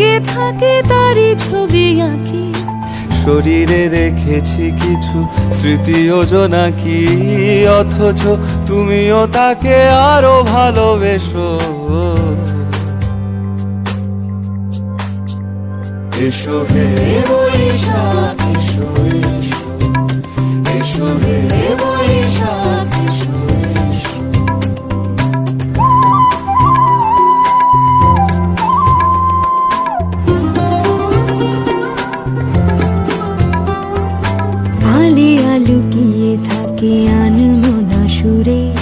লেগে থাকে তারই ছবি আঁকি। শরীরে রেখেছি কিছু স্মৃতি ও জোনাকি অথচ তুমিও তাকে আরও ভালোবেসো। এসো হে বৈশাখ, এসো এসো। এসো হে বৈশাখ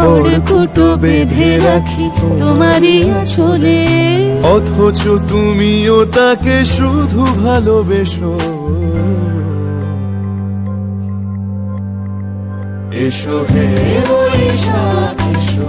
খড়কুটো বেঁধে রাখি তোমারই আসলে অথচ তুমিও তাকে শুধু ভালোবেসো। এসো হে এসো